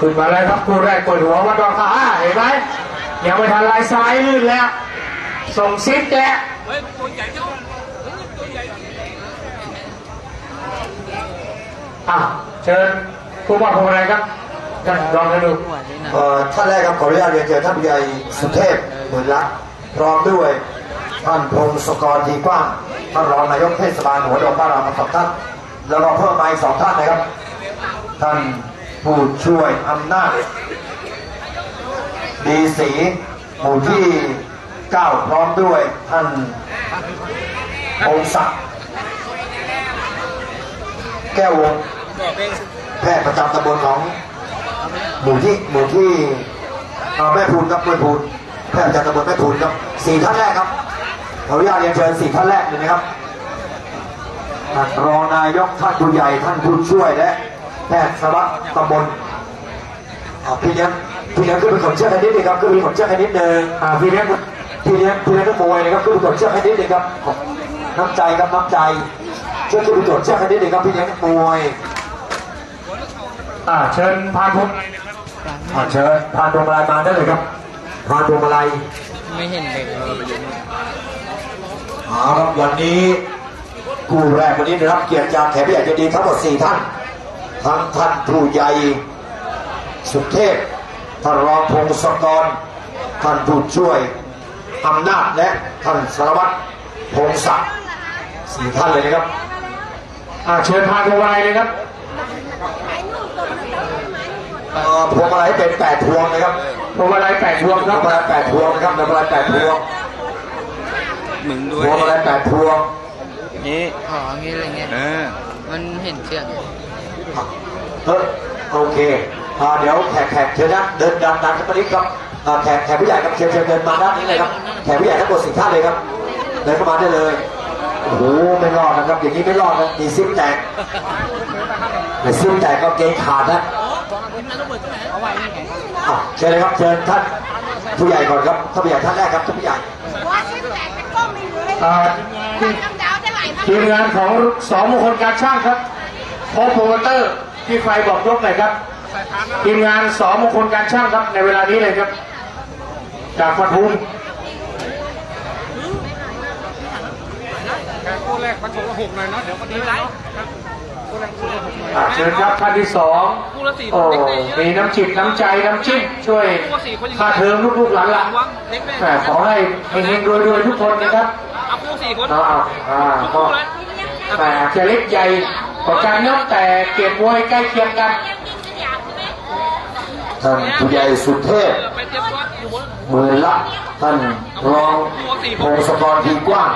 ขึ้นมาแล้วครับคู่แรกกดหัวมาดอกขาอ่าเห็นไหมยังไม่ทันลายซ้ายลื่นแล้ว ส่งซิปแกะอะเชิญผู้ว่าพวงอะไรครับท่านรองนายกเอ่อท่านแรกครับขออนุญาตเรียนเชิญท่านใหญ่สุเทพหมื่นลักษณ์พร้อมด้วยท่านพงศกรทีกว้างท่านรองนายกเทศบาลหัวดงบ้านเรามาสองท่านแล้วก็เพิ่มมาอีกสองท่านนะครับ ท่าน ผู้ช่วยอำนาจ ดีศรีหมู่ที่เก้าพร้อมด้วยท่านองศักดิ์แก้ววงศ์แพทย์ประจำตำบลของหมู่ที่หมู่ที่แม่พูนครับแม่พูนแพทย์ประจำตำบลแม่พูนครับสี่ท่านแรกครับขออนุญาตเรียนเชิญสี่ท่านแรกเลยนะครับท่านรองนายกท่านผู้ใหญ่ท่านผู้ช่วยและ แพทย์สวัสดิ์ตำบลอ่าพี่เลี้ยงพี่เลี้ยงขึ้นไปขนเชือกให้นิดนึงครับขึ้นไปขนเชือกให้นิดนึงอ่าพี่เลี้ยงพี่เลี้ยงพี่เลี้ยงนักมวยนะครับขึ้นไปขนเชือกให้นิดนึงครับน้ำใจครับน้ำใจเช่วยขึ้นไปขนเชือกให้นิดนึงครับพี่เลี้ยงนักมวยอ่าเชิญพานพวงอ่าเชิญพานดวงมาลัยมาได้เลยครับพานดวงมาลัยไม่เห็นเด็กเลยเอาครับวันนี้คู่แรกวันนี้ได้รับเกียรติจากแขกผู้ใหญ่ใจดีทั้งหมด4ท่าน ทั้งท่านผู้ใหญ่สุเทพท่านรองพงศกร ท่านผู้ช่วยอำนาจและท่านสารวัตรพงศักดิ์สี่ท่านเลยนะครับอ่าเชิญพานพวงอะไรเลยครับเอ่อพวงมาลัยเป็นแปดพวงนะครับพวงอะไรแปดพวงพควรังบมาลัยแปดพวงนะครับพวงมาลัยแปดพวงมึงด้พวยวงมาลัยแปดพวง นี่อ๋องี้อะไรเงี้ย เออ มันเห็นเชือกเออโอเคอ่าเดี๋ยวแขกแขกเชิญนะเดินดันดันขึ้นมานิดครับอ่าแขกแขกผู้ใหญ่ครับเชิญเชิญเดินมาด้านนี้เลยครับแขกผู้ใหญ่ทั้งหมดสี่ท่านเลยครับเดินเข้ามาได้เลยโอ้โหไม่รอดนะครับ อย่างนี้ไม่รอดนะมีซิปแตกแต่ซิปแตกก็เกงขาดนะอะเชิญเลยครับเชิญท่านผู้ใหญ่ก่อนครับท่านผู้ใหญ่ท่านแรกครับท่านผู้ใหญ่ว่าชิ้นแตกเป็นก้มไม่เลยอ่าน้ำดาวจะไหลมาทีมงานของสองมงคลการช่างครับ โค้ชโปรโมเตอร์ที่ไฟบอกยกหน่อยครับทีมงานสองมงคลการช่างครับในเวลานี้เลยครับ จากปทุมคู่แรกมาโชว์ละหกหน่อยเนาะเดี๋ยววันนี้เนาะคู่แรกคู่ละหกหน่อยอ่าเชิญครับท่านที่สองโอ้มีน้ำจิตน้ำใจน้ำจิ้มช่วยค่าเทอมลูกๆหลานๆแหมขอให้เฮงๆรวยๆทุกคนนะครับเอาคู่สี่คนเอาเอาอ่าก็เลยแต่จะเล็กใหญ่ กว่าการยกแต่เกียรติมวยใกล้เคียงกันท่านผู้ใหญ่สุเทพไปเตรียมตัวอยู่บนหมื่นละท่านรองพงศกรทีกว้าง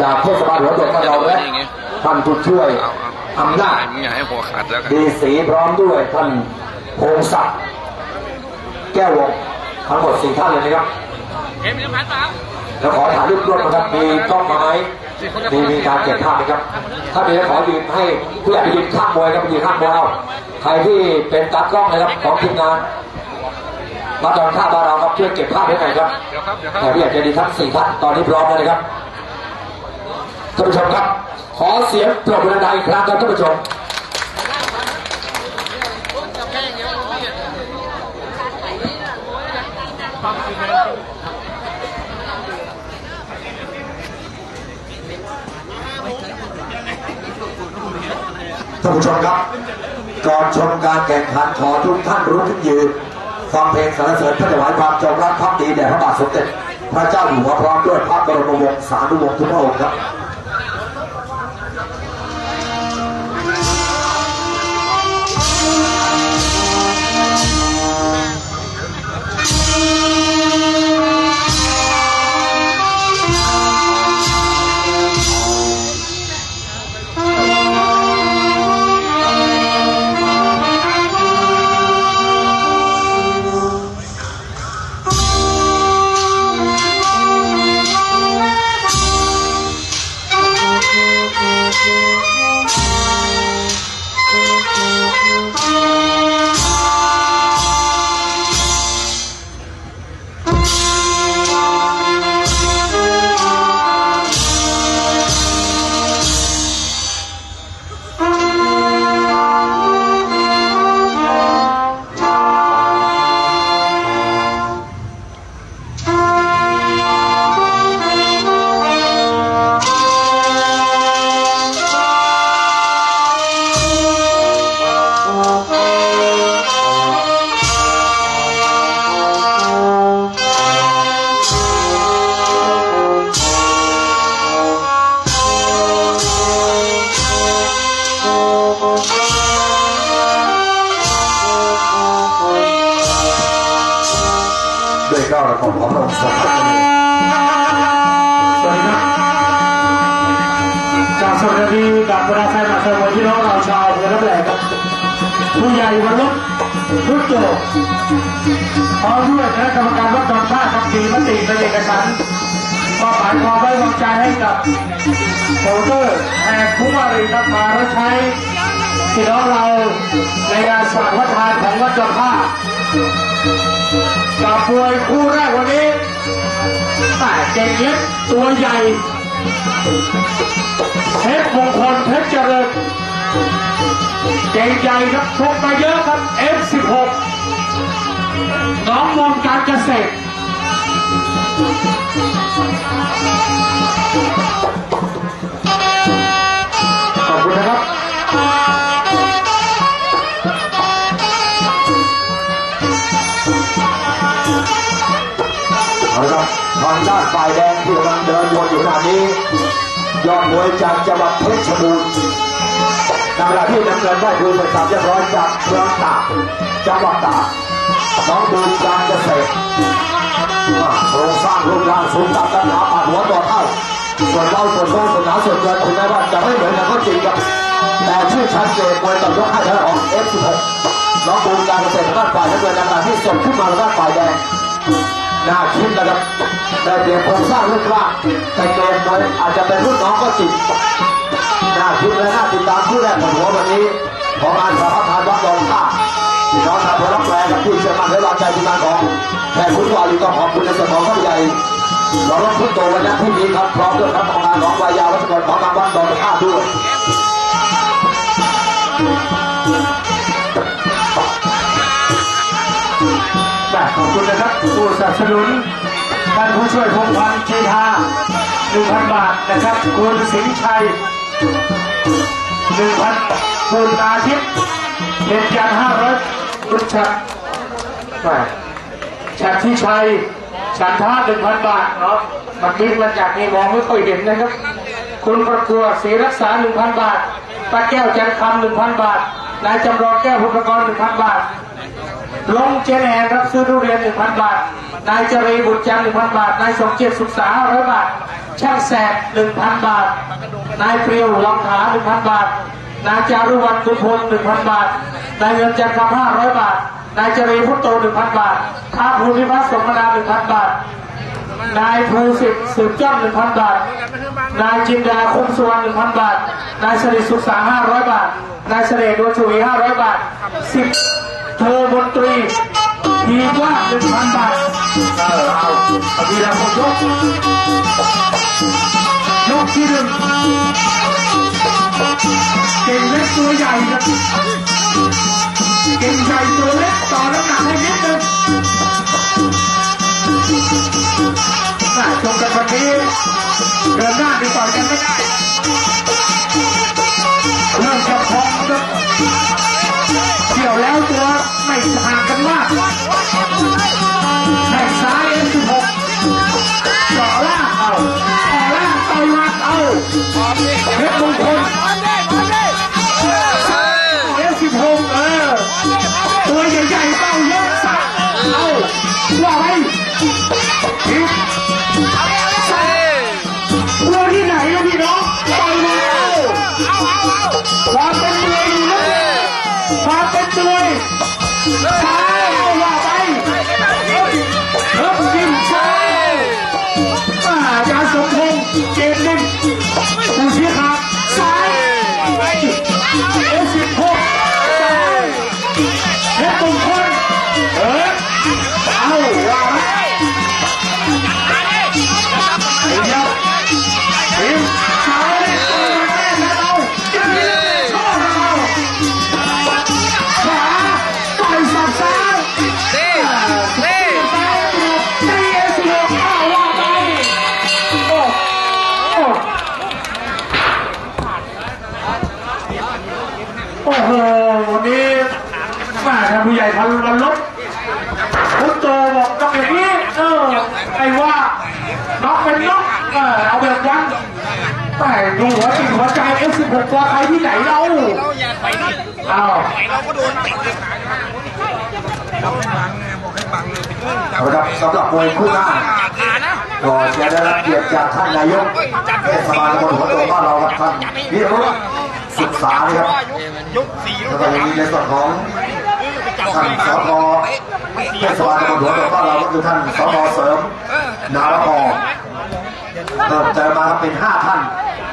จากเทศบาลหัวดงบ้านเราและท่านผู้ช่วยอำนาจมึงอย่าให้หัวขาดแล้วกันดีสีพร้อมด้วยท่านพงศักดิ์แก้ววงศ์ทั้งหมดสี่ท่านเลยนะครับเอ็มยังผ่านเปล่าแล้วขอถ่ายรูปร่วมนะครับมีกล้องมาไหม มีมีการเก็บภาพไหมครับ ถ้ามีแล้วขอยืนให้ผู้ใหญ่ไปยืนข้างมวยครับไปยืนข้างมวยเอาใครที่เป็นตากล้องนะครับของทีมงานมาตอนข้าบานเราครับช่วยเก็บภาพให้หน่อยครับเดี๋ยวครับเดี๋ยวครับแขกผู้ใหญ่ใจดีทั้งสี่ท่านตอนนี้พร้อมแล้วนะครับท่านผู้ชมครับ ขอเสียงปรบมือดังๆอีกครั้งครับท่านผู้ชม ท่านผู้ชมครับ ก่อนชมการแข่งขันขอทุกท่านรู้ขึ้นยืนฟังเพลงสรรเสริญพระถวายความจงรักภักดีแด่พระบาทสมเด็จพระเจ้าอยู่หัวพร้อมด้วยพระบรมวงศานุวงศ์ทุกพระองค์ครับ วัสดีกับบรรดาแฟนหนังแฟนมวยพี่น้องเราชาวเมืองรับแหลกครับผู้ใหญ่วันลบทุกโจพร้อมด้วยคณะกรรมการวัดจอมท่าครับมีมติเป็นเอกสารมอบหมายความไว้วางใจให้กับโปรเตอร์แห่ผู้ว่ารีครับมารับใช้พี่น้องเราในงานสมัครวัฒนของวัดจอมท่ากับมวยคู่แรกวันนี้แต่เก่งเล็กตัวใหญ่ เพชรมงคลเพชรเจริญเก่งใหญ่ครับชกมาเยอะครับ F16 น้องมนการเกษตรขอบคุณนะครับเอาละครับทางด้านฝ่ายแดงที่กำลังเดินวนอยู่ขณะนี้ ยอดมวยจากจังหวัดเพชรบูรณ์นเวลาที่นำเงินได้คืนเป็นสามเรียบร้อยจากเมืองตากจังหวัดตากน้องบูมการเกษตรว่าโครงสร้างรูปร่างสูงต่ำกันหนาปาดหัวต่อเท่าส่วนเราส่วนโค้งส่วนหนาส่วนเกินถึงแม้ว่าจะไม่เหมือนกันก็จริงครับแต่ชื่อชัดเจนมวยต่อยกให้ทางด้านของ F16 น้องบูมการเกษตรทางด้านฝ่ายน้ำเงินในขณะที่ส่งขึ้นมาทางด้านฝ่ายแดงน่าคิดนะครับ ได้เปรียบโครงสร้างรูปร่างแต่เกมมวยอาจจะเป็นรุ่นน้องก็จริงน่าคิดและน่าติดตามผู้แรกของหัววันนี้ของงานสารพัดวัดดอนท่าพี่น้องชาวพลังแปลกับผู้เชื่อมั่นและวางใจทีมงานของแทนคุณวาลีก็ขอบคุณในส่วนของท่าใหญ่เราลดทุนโตวันนี้ที่งนี้ครับพร้อมด้วยคณะกรรมการของวายาวัชกรของทางวัดดอนท่าด้วยขอบคุณนะครับผู้สนับสนุน ท่านผู้ช่วยพงพันธ์เชษฐา1,000บาทนะครับ คุณสิงห์ชัย1,000คุณอาทิตย์เด็ดยัน500คุณชัดแหม่ชัดที่ชัยฉันท่า1,000บาทเนาะมันบิ๊กมาจากนี่มองไม่ค่อยเห็นนะครับ คุณประกวดศรีรักษา1,000บาทป้าแก้วจันคำ1,000บาท นายจำลองแก้วพุทธกร1,000บาท ลงเจนแอนรับซื้อทุเรียน1,000บาท นายจรีบุตรจันทร์1,000บาท นายสมเกียรติสุขษา500บาท ช่างแสบ1,000บาท นายเปรียวลองขา1,000บาท นายจารุวรรณกุลพล1,000บาท นายเงินจันทร์คำ500บาท นายจรีพุทโต1,000บาทข้าภูมิพัฒน์สมนา1,000บาท นายภูสิทธิ์สืบจ้อม1,000บาท นายจินดาคุ้มสุวรรณ1,000บาท นายสริสุขษาร500บาท นายเสด็จดวงชวี500บาท 10โทมนตรีทีว่า1,000บาทเออเอาทีละคนยกยกที่หนึ่งเก่งเล็กตัวใหญ่ครับเก่งใหญ่ตัวเล็กต่อน้ำหนักให้นิดนึงน่าชมกันวันนี้เดินหน้าดีต่อยกันไม่ได้เริ่มจะพองครับ เกี่ยวแล้วตัวไม่ห่างกันมากแข้งซ้ายเอ็นสิบหกเจาะล่างเอาต่อล่างต่อยหมัดเอาเพชรมงคลเอ็นสิบหกเออตัวใหญ่ๆเต้าเยอะสักเอาว่าไป โอ้โหวันนี้ม่ท่านผู้ใหญ่พันวันลบพุทโตบอกต้องอย่างนี้เออไอ้ว่าน็อกเป็นน็อกเออเอาแบบยังแต่ดูหัวจิตหัวใจ F16 ตัวใครที่ไหนเราเราอย่าไปนี่อ้าวเราก็โดนเตะเลยเราไม่บังไงบอกให้บังเลยเป็นเรื่องจับนะครับสำหรับมวยคู่หน้าก่อนจะได้รับเกียรติจากท่านนายกเทศบาลตำบลหัวโตบ้านเราครับท่านวิโรจน์ ศึกษานะครับยกสี่แล้วก็ยังมีในส่วนของท่านสกเทศบาลตำบลหัวโตบ้านเราก็คือท่านสกเสริมนารพรเพิ่มเติมมาเป็นห้าท่าน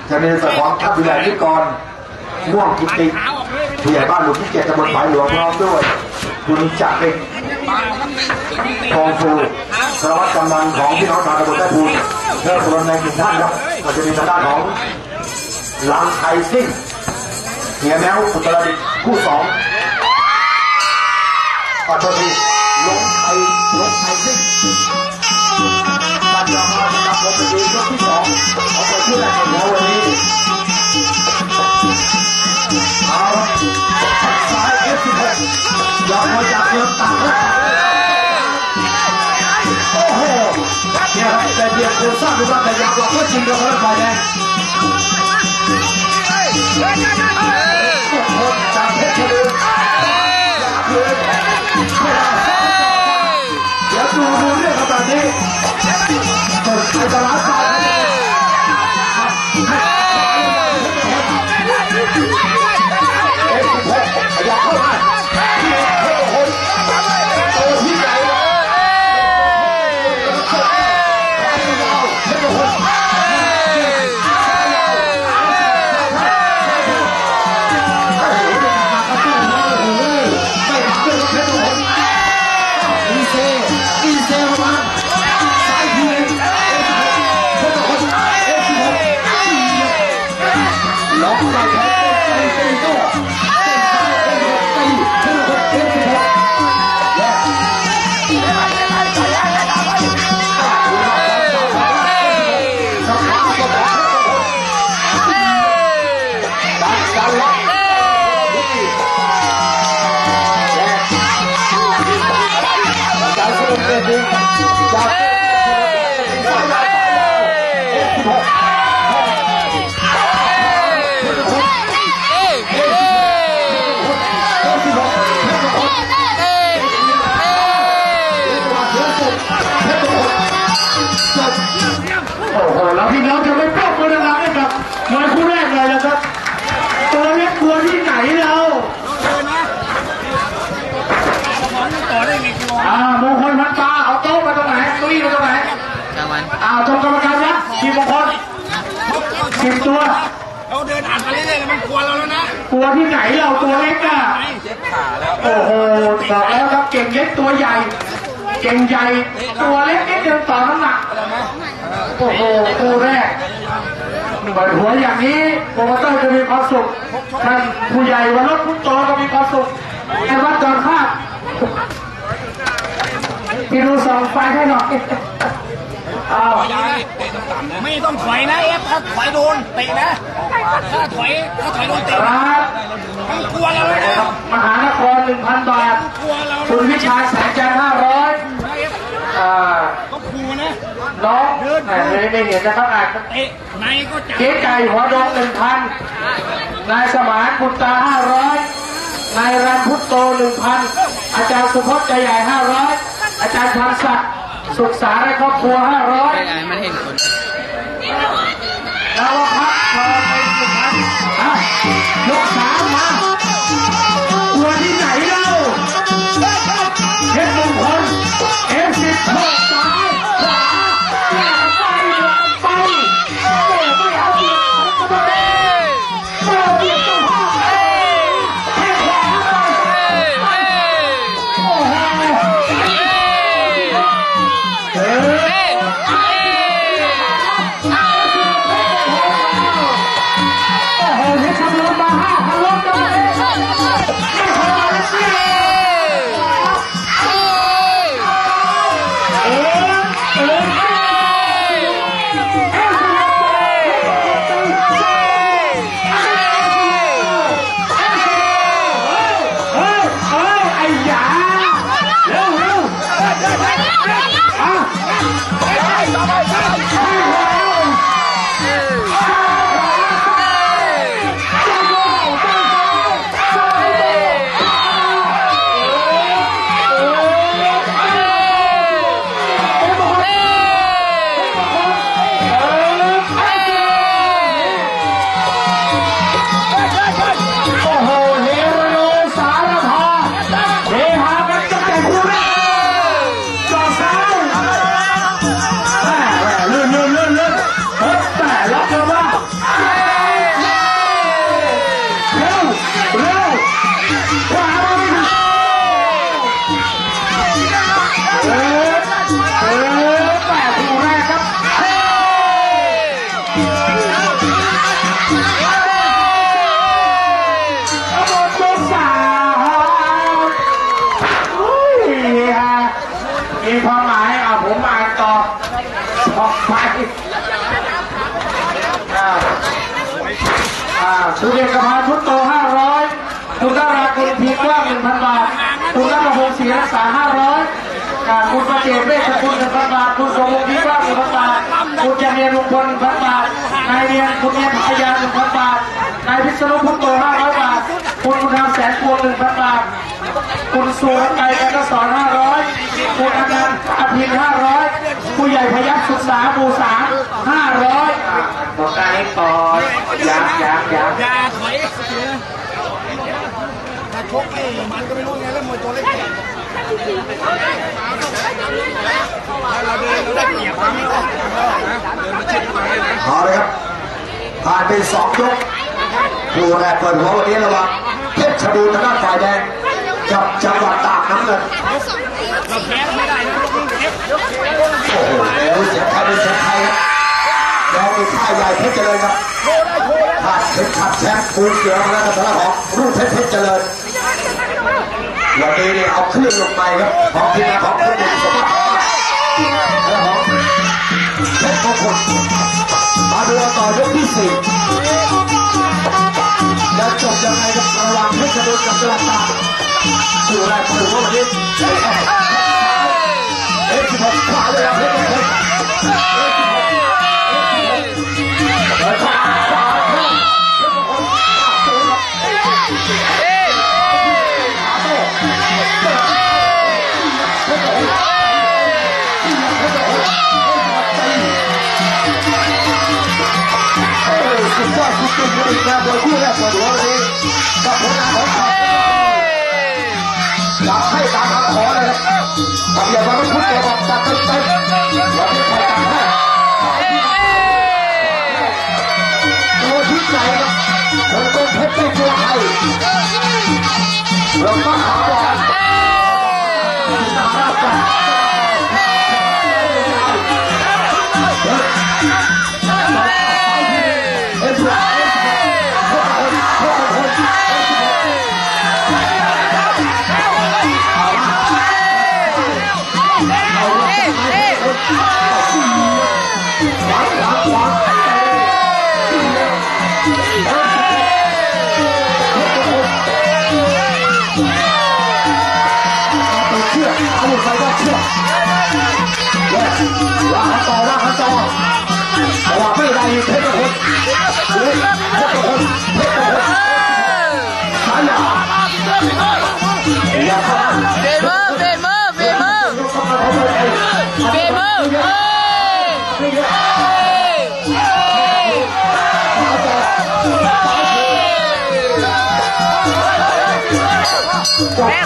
จะมีในส่วนของท่านผู้ใหญ่นิกรม่วงกิติผู้ใหญ่บ้านหมู่ที่เจ็ดตำบลฝายหลวงพร้อมด้วยคุณจักริกทองฟูสารวัตรกำนันของพี่น้องชาวตำบลแม่ภูเพิ่มรวมในหนึ่งท่านครับก็จะมีทางด้านของลางไทยซิ่ง เฮียแมวอุตรดิตถ์คู่สองขอโทษทีลงไทยลงไทยซิ่งการจะมาจับผมเป็นยกที่สองเอาไปที่แรกของวันนี้เอาซ้ายเอฟสิบหกยอมมาจากเมืองต่างโอ้โหเนี่ยครับแต่เบียดโครงสร้างดูว่าแต่ยาวกว่าก็จริงกับพลังฝ่ายแดง ดูดูเรื่องครับแบบนี้กดอันตรายไป ดัน สิบตัวเราเดินอ่านไปเรื่อยๆมันกลัวเราแล้วนะกลัวที่ไหนเราตัวเล็กอะโอ้โหบอกแล้วครับเก่งเล็กตัวใหญ่ เก่งใหญ่ตัวเล็กนิดเดียวต่อน้ำหนักโอ้โหคู่แรกเปิดหัวอย่างนี้โปรโมเตอร์จะมีความสุขท่านผู้ใหญ่วันรถผู้โตก็มีความสุขไอ้วัดจอนภาพพี่ดูสองไฟให้หน่อย อ้าวไม่ต้องถอยนะเอฟถ้าถอยโดนเตะนะถ้าถอยถ้าถอยโดนเตะคนะรับมันกลัวเราเลยนะมหานครหนึ่งพันบาทกลัวเราเลคุณยวิชาแสนจันห้าร้อยนะเอฟอ่าก็กลัวนะน้องแหมไม่ไม่เห็นนะครับอาจจะเตะในก็จับเจ๊ไก่หัวดงหนึ่งพันนายสมานบุตตาห้าร้อยนายรันพุทโตหนึ่งพันอาจารย์สุพจน์ใจใหญ่ห้าร้อยอาจารย์พันศักดิ์ สุขสาและครอบครัวห้าร้อยไม่ไงมันเห็นคนนาวพักพอไปหนึ่งพันอะยกสาวมาตัวที่ไหนเล่าเพชรมงคลเอฟสิบหก คุณเอกพันธ์พุทโตห้าร้อยคุณดาราคุณพีกว้างหนึ่งพันบาท คุณรัตพงศ์ศรีรักษาห้าร้อยคุณประเจตเวชคุณหนึ่งพันบาท คุณสมบูรณ์พีกว้างหนึ่งพันบาท คุณจะเรียนลุงพลหนึ่งพันบาท นายเรียนคุณเรียนพัทยาหนึ่งพันบาท นายพิษณุพุทโตห้าร้อยบาท คุณคุณทำแสนพวงหนึ่งพันบาท คุณสุรไกรกันสอนห้าร้อยคุณอนันต์อภินห้าร้อยผู้ใหญ่พยัคฆ์ศึกษาหมู่สามห้าร้อยบอกการนี้ก่อนยางยางยาง อย่าถอยถ้าช กไม่มันก็ไม่รู้ไงแล้วมวยตัวเล็กเนี่ยเราเดินเราได้เปรียบเขาไม่ออกเดินมาช็ดมาเลยนะเอาเลยครับผ่านไปสองยกผู้แรกเปิดหัววันนี้ระหว่างเพชรชบูรณ์ทางด้านฝ่ายแดงกับจังหวัดตากน้ำเงินเราแพ้ไม่ได้นะเอฟโอ้โหแล้วเสียงใครเป็นเสียงใครแล้วมีท่าใหญ่เพชรเจริญครับผ่านเพชรขัดแชมป์ปูเสือมาแล้วกับทางด้านของรุ่งเพชรเพชรเจริญ วันนี้เนี่ยเอาเครื่องลงไปครับของทีมงานของคุณหนึ่สมบัติและของเพชรมงคลมาดูต่อยกที่สี่แล้วจบยังไงครับระว่างเพชรชบูรณ์กับจังหวัดตากคู่แรกเปิดหัววันนี้เอ๊ะที่ผมขวาเลยครับเพชรมงคล สุดยอดสุดยอดอีกแล้วโดยคู่แรกเปิดหัววันนี้กับผลงานของเขาอยากให้ตามคำขอเลยครับทำอย่างไรไม่พูดตัวบอกจัดเต็มเต็มวันนี้ใครตามให้ตัวที่ไหนครับคนเป็นเพชรเป็นตัวใครเราต้อง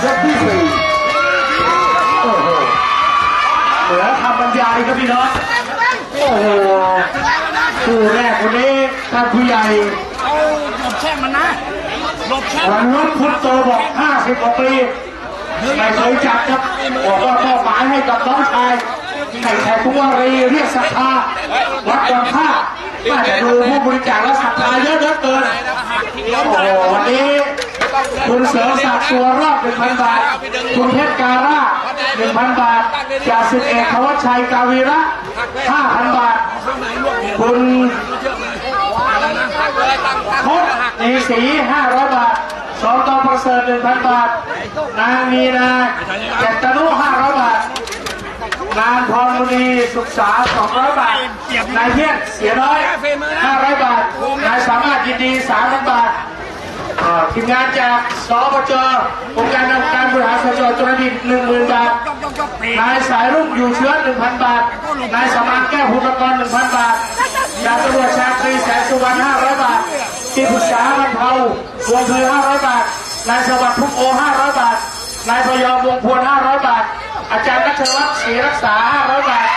ยกที่สี่โอ้โหเหลือคำบรรยายครับพี่น้อง โอ้โหคู่แรกคนนี้ท่านผู้ใหญ่เอาหลบแช่งมันนะหลบแช่งวันรุ่พุทโตบอก50กว่าปีไม่เคยจับครับบอกว่ามอบหมายให้กับน้องชายให้แขกทุกวารีเรียกศรัทธาวัดจอมท่าน่าจะดูผู้บริจาคและศรัทธาเยอะเหลือเกินโอ้โหวันนี้ คุณเสริมศักดิ์ตัวรอบ1,000บาท คุณเพชรการา1,000บาทจ่าสิบเอกธวัชชัยกาวีระ5,000บาท คุณพจน์นีศรี500บาทสองตอประเสริฐ1,000บาท นางมีนาเจตนุ500บาทนางพรมุนีสุขษา 200 บาท นายเทียนเสียน้อย 500 บาท นายสามารถยินดี 3,000 บาท ทีมงานจากสปจองค์การนำการบริหารสจจุลดิต10,000บาทยกยกยกเตะนายสายรุ่งอยู่เชื้อ1,000บาท นายสมานแก้วภูมิกร1,000บาทดาบตำรวจชาตรีแสนสุวรรณ500บาทที่ปรึกษาบรรเทาวงเพล500บาท นายสวัสดิ์พุกโอ500บาท นายพยอมวงพวน500บาท อาจารย์นัชวัฒน์ศรีรักษา500บาท